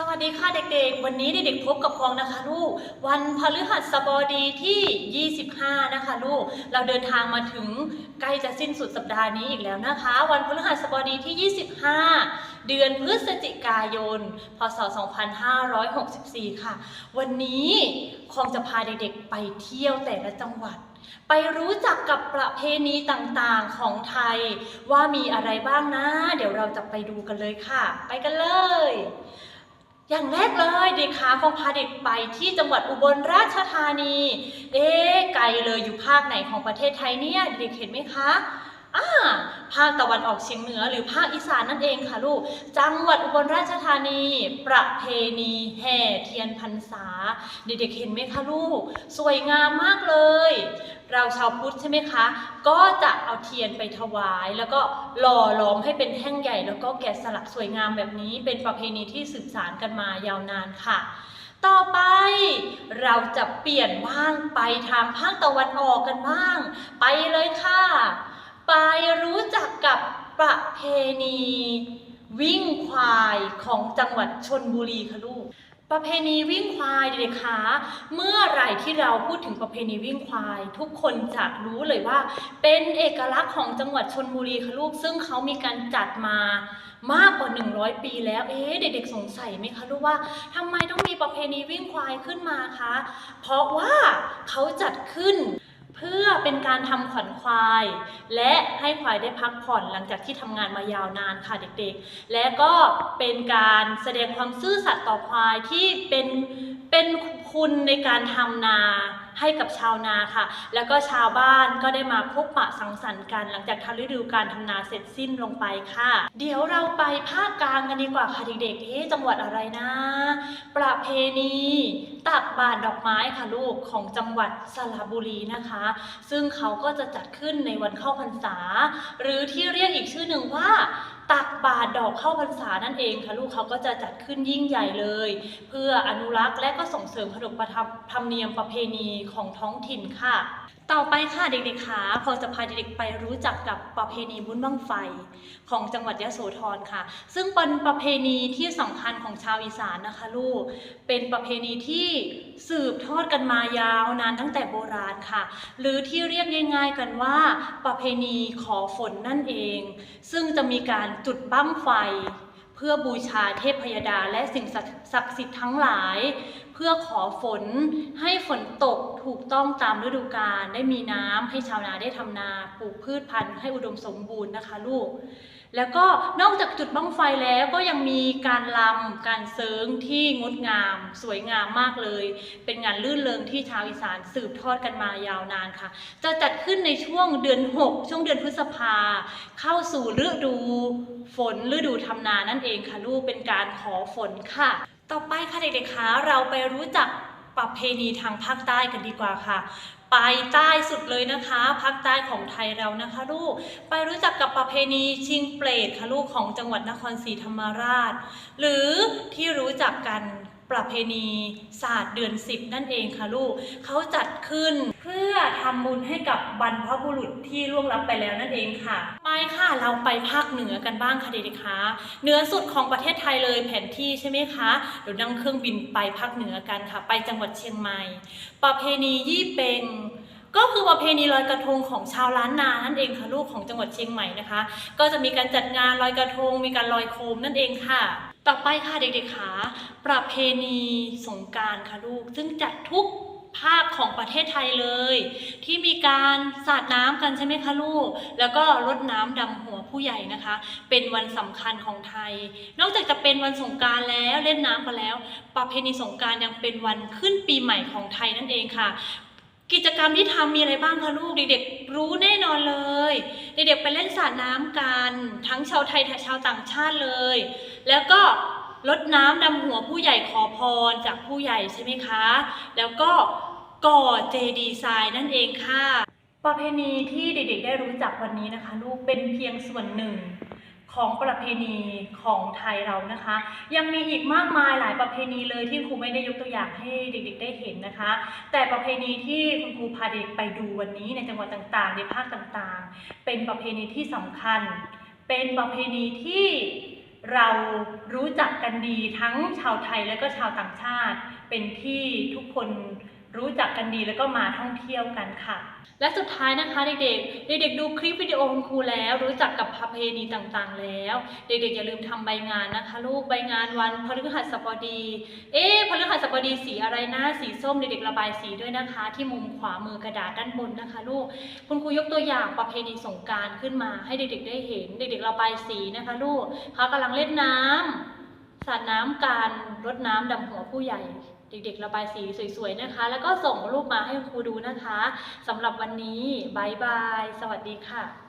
สวัสดีค่ะเด็กๆ วันนี้เด็กๆพบกับพองนะคะลูก วันพฤหัสบดีที่ 25 นะคะลูก เราเดินทางมาถึงใกล้จะสิ้นสุดสัปดาห์นี้อีกแล้วนะคะ วันพฤหัสบดีที่ 25 เดือนพฤศจิกายน พศ 2564 ค่ะ วันนี้คองจะพาเด็กๆไปเที่ยวแต่ละจังหวัดไปรู้จักกับประเพณีต่างๆของไทย ว่ามีอะไรบ้างนะ เดี๋ยวเราจะไปดูกันเลยค่ะ ไปกันเลย อย่างแรกเลยเด็กขาคงพาเด็กไปที่จังหวัดอุบลราชธานี เอ๊ะไกลเลยอยู่ภาคไหนของประเทศไทยเนี่ย เด็กเห็นไหมคะ อ่าภาคตะวันออกเฉียงเหนือหรือภาคอีสานนั่นเองค่ะลูก จังหวัดอุบลราชธานี ประเพณีแห่เทียนพรรษา เด็กๆเห็นไหมคะลูก สวยงามมากเลย เราชาวพุทธใช่ไหมคะ ก็จะเอาเทียนไปถวาย แล้วก็หล่อหลอมให้เป็นแท่งใหญ่ แล้วก็แกะสลักสวยงามแบบนี้ เป็นประเพณีที่สืบสานกันมายาวนานค่ะต่อไปเราจะเปลี่ยนบ้างไปทางภาคตะวันออกกันบ้าง ไปเลยค่ะ ไปรู้จักกับประเพณี วิ่งควายของจังหวัดชนบุรีค่ะลูกประเพณีวิ่งควายเด็กๆคะเมื่อไหร่ที่เราพูดถึงประเพณีวิ่งควาย ทุกคนจะรู้เลยว่า เป็นเอกลักษณ์ของจังหวัดชนบุรีค่ะลูก ซึ่งเขามีการจัดมามากกว่า 100 ปีแล้ว เอ๊ะเด็กๆสงสัยไหมคะลูกว่าทำไมต้องมีประเพณีวิ่งควายขึ้นมาคะ เพราะว่าเขาจัดขึ้น เพื่อเป็นการทำขวัญควาย และให้ควายได้พักผ่อนหลังจากที่ทำงานมายาวนานค่ะเด็กๆ และก็เป็นการแสดงความซื่อสัตย์ต่อควายที่เป็นเป็นคุณในการทำนาให้กับชาวนาค่ะ แล้วก็ชาวบ้านก็ได้มาพบปะสังสรรค์กัน หลังจากทำฤดูการทำนาเสร็จสิ้นลงไปค่ะ เดี๋ยวเราไปภาคกลางกันดีกว่าค่ะเด็กๆเอ๊จังหวัดอะไรนะ ประเพณี ตักบาตรดอกไม้ค่ะลูกของจังหวัดสระบุรีนะคะ ซึ่งเขาก็จะจัดขึ้นในวันเข้าพรรษา หรือที่เรียกอีกชื่อหนึ่งว่าตักบาตรดอกเข้าพรรษานั่นเองค่ะลูกเขาก็จะจัดขึ้นยิ่งใหญ่เลย เพื่ออนุรักษ์และก็ส่งเสริมขนบประทับธรรมเนียมประเพณีของท้องถิ่นค่ะ ต่อไปค่ะเด็กๆขาพอจะพาเด็กๆไปรู้จักกับประเพณีบุญบั้งไฟของจังหวัดยะโสธรค่ะ ซึ่งเป็นประเพณีที่สำคัญของชาวอีสานนะคะลูกเป็นประเพณีที่สืบทอดกันมายาวนานตั้งแต่โบราณค่ะ หรือที่เรียกง่ายๆกันว่า ประเพณีขอฝนนั่นเอง ซึ่งจะมีการจุดบั้งไฟ เพื่อบูชาเทพยดาและสิ่งศักดิ์สิทธิ์ทั้งหลาย เพื่อขอฝนให้ฝนตกถูกต้องตามฤดูกาลได้มีน้ำให้ชาวนาได้ทำนาปลูกพืชพันธุ์ให้อุดมสมบูรณ์นะคะลูก แล้วก็นอกจากจุดบั้งไฟแล้วก็ยังมีการลำการเซิงที่งดงาม สวยงามมากเลย เป็นงานลื่นเริงที่ชาวอีสานสืบทอดกันมายาวนานค่ะ จะจัดขึ้นในช่วงเดือน 6 ช่วงเดือนพฤษภา เข้าสู่ฤดูฝนฤดูทำนานั่นเองค่ะลูกเป็นการขอฝนค่ะ ต่อไปค่ะเด็กๆคะเราไปรู้จักประเพณีทางภาคใต้กันดีกว่าค่ะ ไปใต้สุดเลยนะคะภาคใต้ของไทยเรานะคะลูกไปรู้จักกับประเพณีชิงเปรตค่ะลูกของจังหวัดนครศรีธรรมราช หรือที่รู้จักกัน ประเพณีศาสตร์เดือนสิบนั่นเองค่ะลูกเขาจัดขึ้นเพื่อทำบุญให้กับบรรพบุรุษที่ล่วงลับไปแล้วนั่นเองค่ะ ไปค่ะเราไปภาคเหนือกันบ้างค่ะเด็กๆคะเหนือสุดของประเทศไทยเลยแผนที่ใช่ไหมคะเดี๋ยวนั่งเครื่องบินไปภาคเหนือกันค่ะ ไปจังหวัดเชียงใหม่ ประเพณียี่เป็ง ก็คือประเพณีลอยกระทงของชาวล้านนานั่นเองค่ะลูกของจังหวัดเชียงใหม่นะคะ ก็จะมีการจัดงานลอยกระทง มีการลอยโคมนั่นเองค่ะ ต่อไปค่ะเด็กๆคะประเพณีสงการค่ะลูก ซึ่งจัดทุกภาคของประเทศไทยเลย ที่มีการสาดน้ำกันใช่ไหมคะลูก แล้วก็รดน้ำดำหัวผู้ใหญ่นะคะ เป็นวันสำคัญของไทย นอกจากจะเป็นวันสงการแล้วเล่นน้ำกันแล้ว ประเพณีสงการยังเป็นวันขึ้นปีใหม่ของไทยนั่นเองค่ะ กิจกรรมที่ทำมีอะไรบ้างคะลูกเด็กๆรู้แน่นอนเลย เด็กๆไปเล่นสาดน้ำกันทั้งชาวไทยชาวต่างชาติเลย แล้วก็รดน้ำดำหัวผู้ใหญ่ขอพรจากผู้ใหญ่ใช่ไหมคะ แล้วก็ก่อเจดีย์ทรายนั่นเองค่ะ ประเพณีที่เด็กๆได้รู้จักวันนี้นะคะ ลูกเป็นเพียงส่วนหนึ่ง ของประเพณีของไทยเรานะคะ ยังมีอีกมากมายหลายประเพณีเลยที่ครูไม่ได้ยกตัวอย่างให้เด็ก ๆ ได้เห็นนะคะ แต่ประเพณีที่คุณครูพาเด็กไปดูวันนี้ในจังหวัดต่างๆ ในภาคต่างๆ เป็นประเพณีที่สำคัญ เป็นประเพณีที่เรารู้จักกันดีทั้งชาวไทยและก็ชาวต่างชาติ เป็นที่ทุกคน รู้จักกันดีแล้วก็มาท่องเที่ยวกันค่ะ และสุดท้ายนะคะเด็กๆ เด็กๆดูคลิปวิดีโอคุณครูแล้ว รู้จักกับประเพณีต่างๆ แล้ว เด็กๆอย่าลืมทำใบงานนะคะ ลูกใบงานวันพฤหัสบดี เอ๊พฤหัสบดีสีอะไรนะสีส้มเด็กๆระบายสีด้วยนะคะ ที่มุมขวามือกระดาษด้านบนนะคะ ลูกคุณครูยกตัวอย่างประเพณีสงการขึ้นมา ให้เด็กๆได้เห็น เด็กๆระบายสีนะคะ ลูกเขากำลังเล่นน้ำสาดน้ำการรดน้ำดำหัวผู้ใหญ่ เด็กๆระบายสีสวยๆนะคะ แล้วก็ส่งรูปมาให้คุณครูดูนะคะสำหรับวันนี้บายบาย สวัสดีค่ะ